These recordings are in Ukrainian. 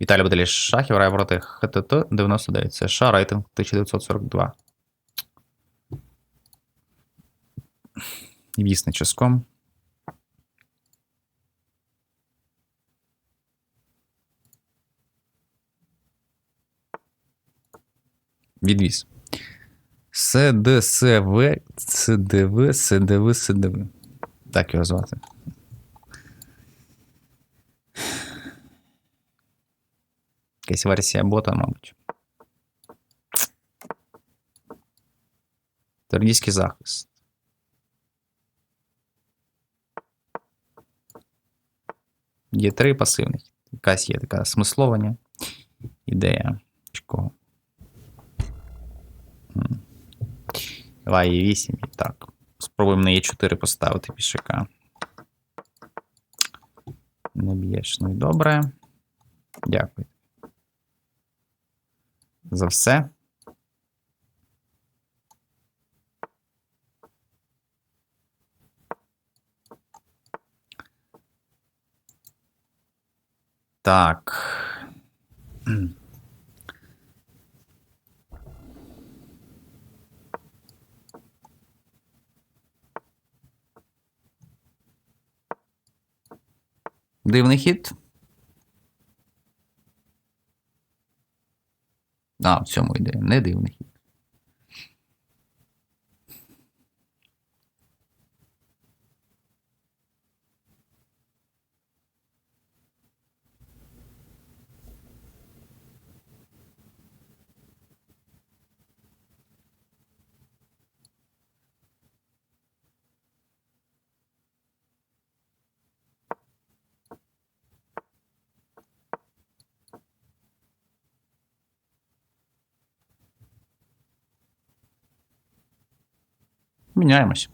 Віталій Баделіш Шахів грає проти ХТТ 99. Це США рейтинг 1942. Вісне часком. Відвіз. СДСВ, СДВ, СДВ, СДВ. Так його звати. Якась версія бота, мабуть. Торгійський захист. Є три пасивних. Якась є така смисловання. Ідея. Чого? Давай і 8. І так. Спробуємо на Е4 поставити пішака. Не б'єш. Ну і добре. Дякую. За все. Так. Дивний хід. А, в цьому ідея. Не дивний Міняємось.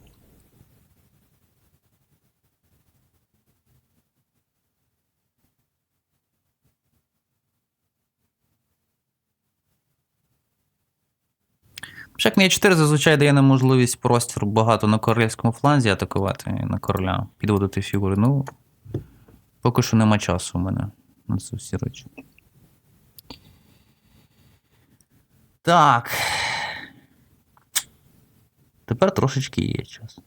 Шах на Е4 зазвичай дає нам можливість простір багато на королівському фланзі атакувати на короля, підводити фігури. Ну, поки що нема часу у мене на це всі речі. Так. Тепер трошечки є час.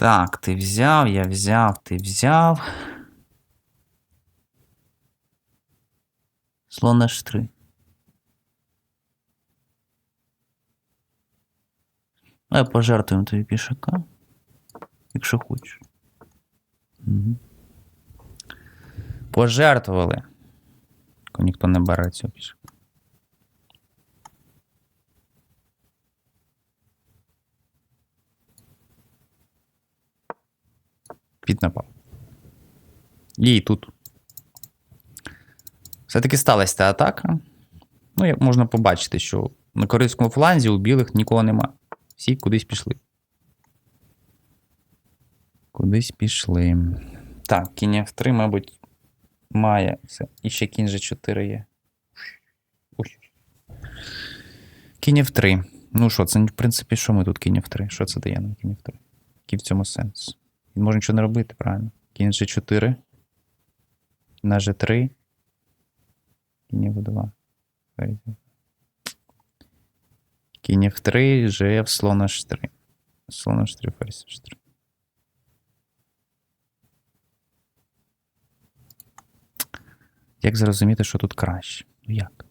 Так, ти взяв, я взяв, ти взяв. Слон H3. Давай пожертвуємо тобі пішака. Якщо хочеш. Угу. Пожертвували. Ніхто не бере цього пішака. Піт напав. І тут. Все-таки сталася та атака. Ну, як можна побачити, що на корейському фланзі у білих нікого нема. Всі кудись пішли. Кудись пішли. Так, кінь F3, мабуть, має. Все. І ще кінь G4 є. Кінь F3. Ну що, це, в принципі, що ми тут кінь F3? Що це дає нам кінь F3? Який в цьому сенс? Він нічого не робити, правильно? Кінь G4. На G3. Кінь F2. Кінь F3, GF, слон H3. Слон H3, ферзь H3. Як зрозуміти, що тут краще? Ну як?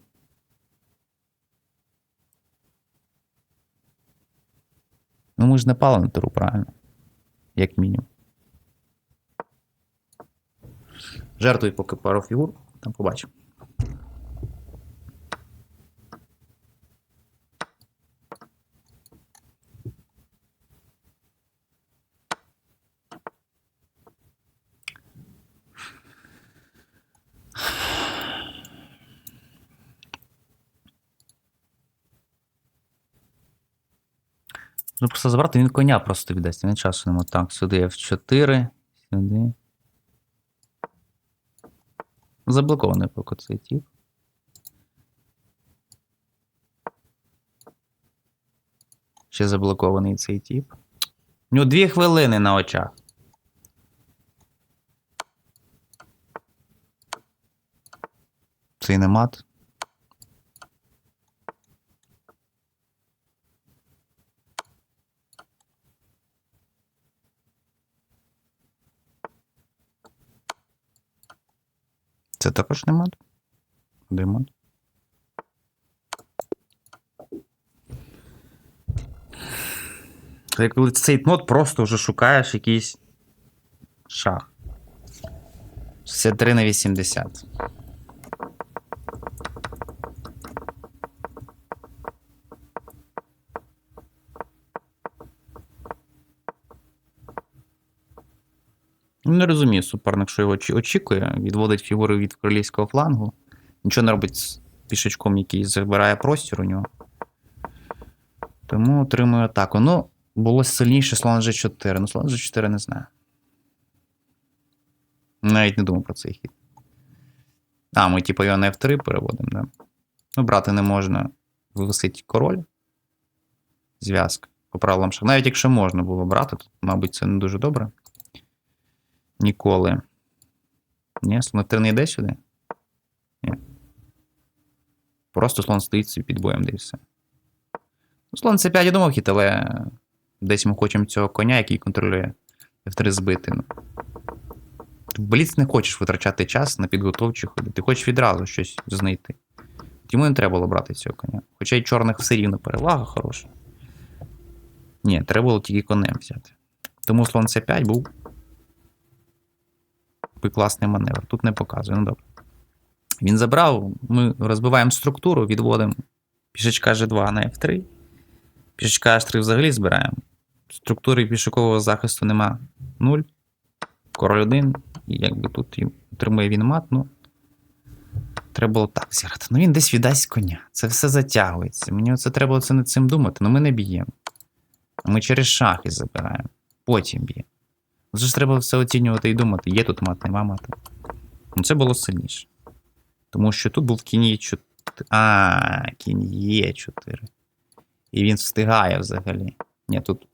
Ну ми ж не пали на туру, правильно? Як мінімум. Жертвую поки пару фігур, там побачимо. Ну, просто забрати він коня просто віддасть. Він часу нема. Так, сюди F4, сюди. Заблокований поки цей тип. Ще заблокований цей тип. У нього дві хвилини на очах. Цей не мат. Це також не мод. Де мод? Як коли цей мод просто вже шукаєш якийсь шах. 63 на 80. Не розумію суперник, що його очікує. Відводить фігури від королівського флангу. Нічого не робить з пішачком, який забирає простір у нього. Тому отримує атаку. Ну, було сильніше слон G4. Ну, слон G4 не знаю. Навіть не думав про цей хід. А, ми типу його на F3 переводимо, да? Ну, брати не можна. Висить король. Зв'язка. По правилам шах. Навіть якщо можна було брати, то, мабуть, це не дуже добре. Ніколи. Ні, слон F3 не йде сюди? Ні. Просто слон стоїть під боєм, де і все. Ну, слон C5 я думав хід, але десь ми хочемо цього коня, який контролює F3 збити. Ну. Ти в Бліц не хочеш витрачати час на підготовчі ходи. Ти хочеш відразу щось знайти. Йому не треба було брати цього коня. Хоча й чорних все рівно перевага хороша. Ні, треба було тільки конем взяти. Тому слон C5 був такий класний маневр. Тут не показує. Ну добре. Він забрав, ми розбиваємо структуру, відводимо пішечка G2 на F3. Пішечка H3 взагалі збираємо. Структури пішокового захисту нема 0. Король 1. І якби тут отримує він мат, ну. Треба було так зіграти. Ну він десь віддасть коня. Це все затягується. Мені це треба оце над цим думати, ну ми не б'ємо. Ми через шахи забираємо. Потім б'ємо. Це ж треба все оцінювати і думати, є тут мат, нема мата. Ну це було сильніше. Тому що тут був кінь є 4. А, кінь є 4. І він встигає взагалі. Ні, тут,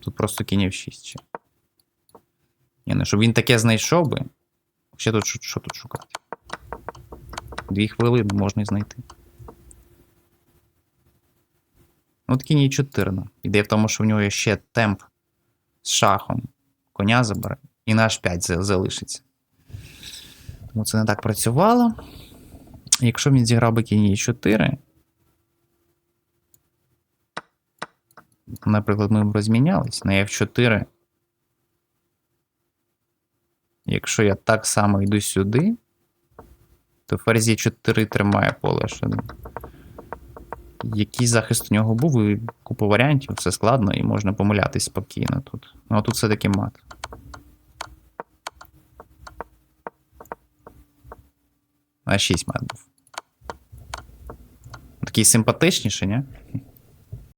тут просто кінь в 6 ще. Ні, ну щоб він таке знайшов би. Ще тут що, тут шукати? Дві хвилини можна і знайти. От кінь є 4. Ідея в тому, що в нього є ще темп з шахом. Коня забере. І на H5 залишиться. Тому це не так працювало. Якщо він зіграв би кінь 4. Наприклад, ми б розмінялись на F4. Якщо я так само йду сюди, то ферзі 4 тримає поле H1. Який захист у нього був, і купу варіантів, все складно, і можна помилятись спокійно тут. Ну а тут все-таки мат. А 6 мат був. Такий симпатичніший, ні?